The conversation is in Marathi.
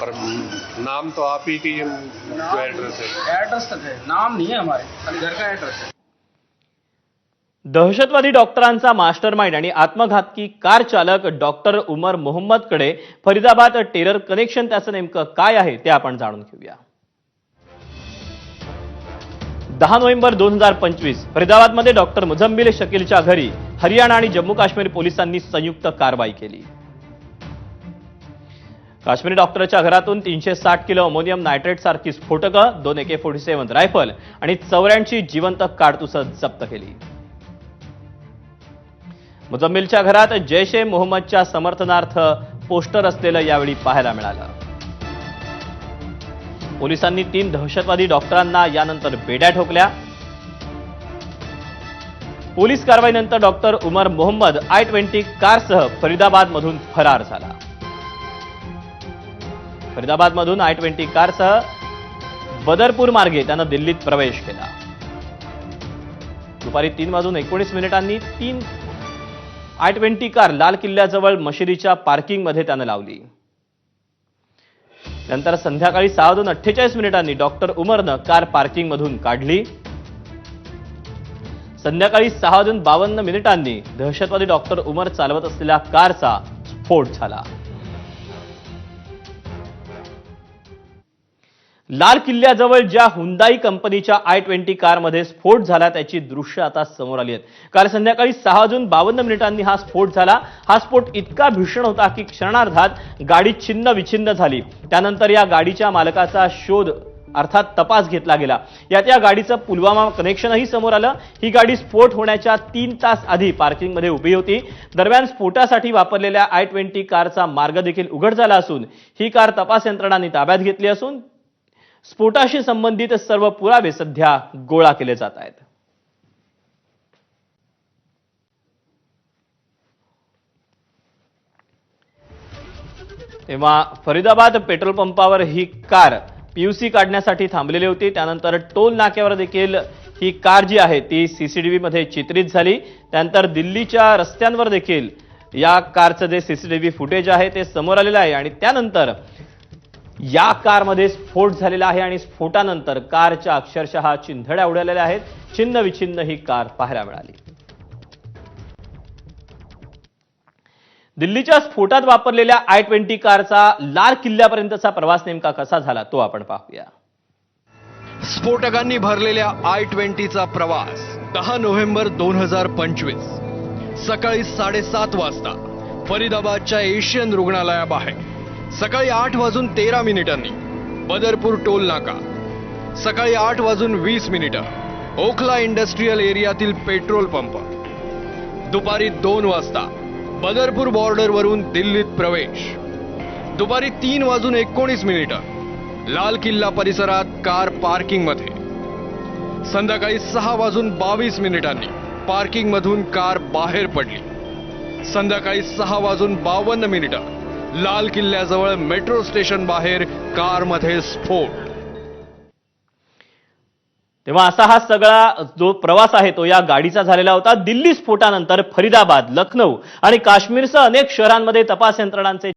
पर नाम तो आप ही की जो एड्रेस है। एड्रेस तक है। नाम नहीं है हमारे। खाली घर का एड्रेस है। दहशतवादी डॉक्टरांचा मास्टरमाइंड आणि आत्मघातकी कार चालक डॉक्टर उमर मोहम्मदकडे फरीदाबाद टेरर कनेक्शन त्याचं नेमकं काय आहे ते आपण जाणून घेऊया. दहा नोव्हेंबर दोन हजार पंचवीस फरीदाबादमध्ये डॉक्टर मुझम्मिल शकीलच्या घरी हरियाणा आणि जम्मू काश्मीर पोलिसांनी संयुक्त कारवाई केली. काश्मीरी डॉक्टरच्या घरातून तीनशे साठ किलो अमोनियम नायट्रेट सारखी स्फोटकं दोन एके फोर्टी सेव्हन रायफल आणि चौऱ्याऐंशी जिवंत काडतुसं जप्त केली. मुजम्मिलच्या घरात जैश ए मोहम्मदच्या समर्थनार्थ पोस्टर असलेलं यावेळी पाहायला मिळालं. पोलिसांनी तीन दहशतवादी डॉक्टरांना यानंतर बेड्या ठोकल्या. पोलीस कारवाईनंतर doctor Umar Mohammed I twenty कारसह फरीदाबादमधून फरार झाला. फरीदाबादमधून आय ट्वेंटी कारसह बदरपूर मार्गे त्यानं दिल्लीत प्रवेश केला. दुपारी तीन वाजून एकोणीस मिनिटांनी तीन आय ट्वेंटी कार लाल किल्ल्याजवळ मशिदीच्या पार्किंगमध्ये त्यानं लावली. नंतर संध्याकाळी सहा वाजून अठ्ठेचाळीस मिनिटांनी डॉक्टर उमरनं कार पार्किंगमधून काढली. संध्याकाळी सहा वाजून बावन्न मिनिटांनी दहशतवादी डॉक्टर उमर चालवत असलेल्या कारचा स्फोट झाला. लाल किल्ल्याजवळ ज्या हुंदाई कंपनीच्या आय ट्वेंटी कारमध्ये स्फोट झाला त्याची दृश्य आता समोर आली आहेत. काल संध्याकाळी सहा जून बावन्न मिनिटांनी हा स्फोट झाला. हा स्फोट इतका भीषण होता की क्षणार्धात गाडी छिन्न विछिन्न झाली. त्यानंतर या गाडीच्या मालकाचा शोध अर्थात तपास घेतला गेला. यात या गाडीचं पुलवामा कनेक्शनही समोर आलं. ही गाडी स्फोट होण्याच्या तीन तास आधी पार्किंगमध्ये उभी होती. दरम्यान स्फोटासाठी वापरलेल्या आय ट्वेंटी कारचा मार्ग देखील उघड झाला असून ही कार तपास यंत्रणांनी ताब्यात घेतली असून स्फोटाशी संबंधित सर्व पुरावे सध्या गोळा केले जात आहेत. तेव्हा फरीदाबाद पेट्रोल पंपावर ही कार पीयूसी काढण्यासाठी थांबलेली होती. त्यानंतर टोल नाक्यावर देखील ही कार जी आहे ती सीसीटीव्ही मध्ये चित्रित झाली. त्यानंतर दिल्लीच्या रस्त्यांवर देखील या कारचं जे सीसीटीव्ही फुटेज आहे ते समोर आलेलं आहे. आणि त्यानंतर या कारमध्ये स्फोट झालेला आहे आणि स्फोटानंतर कारच्या अक्षरशः चिंधड्या उडालेल्या आहेत. छिन्न विछिन्न ही कार पाहायला मिळाली. दिल्लीच्या स्फोटात वापरलेल्या आय ट्वेंटी कारचा लाल किल्ल्यापर्यंतचा प्रवास नेमका कसा झाला तो आपण पाहूया. स्फोटकांनी भरलेल्या आय ट्वेंटीचा प्रवास दहा नोव्हेंबर दोन हजार पंचवीस सकाळी साडेसात वाजता फरीदाबादच्या एशियन रुग्णालयाबाहेर. सकाळी आठ वाजून तेरा मिनिटांनी. बदरपूर टोल नाका. सकाळी आठ वाजून वीस मिनिटं. ओखला इंडस्ट्रीयल एरियातील पेट्रोल पंप. दुपारी दोन वाजता. बदरपूर बॉर्डरवरून दिल्लीत प्रवेश. दुपारी तीन वाजून एकोणीस मिनिटं. लाल किल्ला परिसरात कार पार्किंगमध्ये. संध्याकाळी सहा वाजून बावीस मिनिटांनी पार्किंगमधून कार बाहेर पडली. संध्याकाळी सहा वाजून बावन्न मिनिटं. लाल किल्ल्याजवळ मेट्रो स्टेशन बाहेर कारमध्ये स्फोट. तेव्हा असा हा सगळा जो प्रवास आहे तो या गाडीचा झालेला होता. दिल्ली स्फोटानंतर फरीदाबाद लखनौ आणि काश्मीरसह अनेक शहरांमध्ये तपास यंत्रणांचे